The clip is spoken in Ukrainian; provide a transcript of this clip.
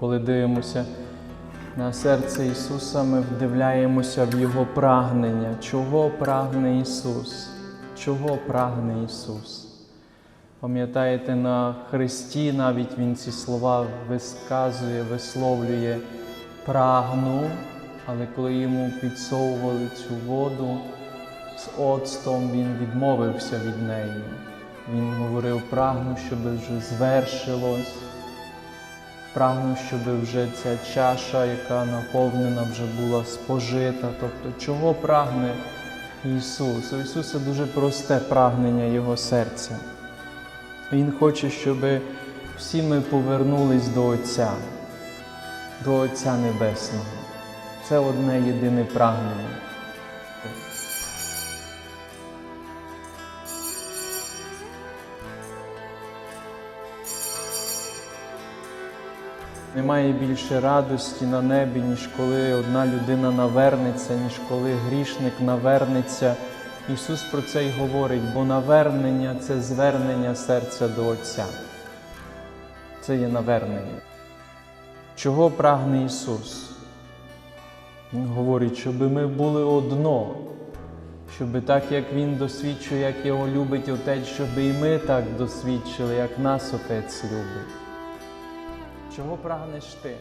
Коли дивимося на серце Ісуса, ми вдивляємося в Його прагнення. Чого прагне Ісус? Чого прагне Ісус? Пам'ятаєте, на Христі навіть Він ці слова висказує, висловлює прагну, але коли йому підсовували цю воду з оцтом, він відмовився від неї. Він говорив, прагну, щоб вже звершилось. Прагну, щоб вже ця чаша, яка наповнена, вже була спожита. Тобто, чого прагне Ісус? У Ісуса дуже просте прагнення Його серця. Він хоче, щоб всі ми повернулись до Отця, до Отця Небесного. Це одне єдине прагнення. Немає більше радості на небі, ніж коли одна людина навернеться, ніж коли грішник навернеться. Ісус про це й говорить, бо навернення це звернення серця до Отця. Це є навернення. Чого прагне Ісус? Він говорить, щоб ми були одно, щоб так як Він досвідчує, як Його любить Отець, щоб і ми так досвідчили, як нас Отець любить. Чого прагнеш ти?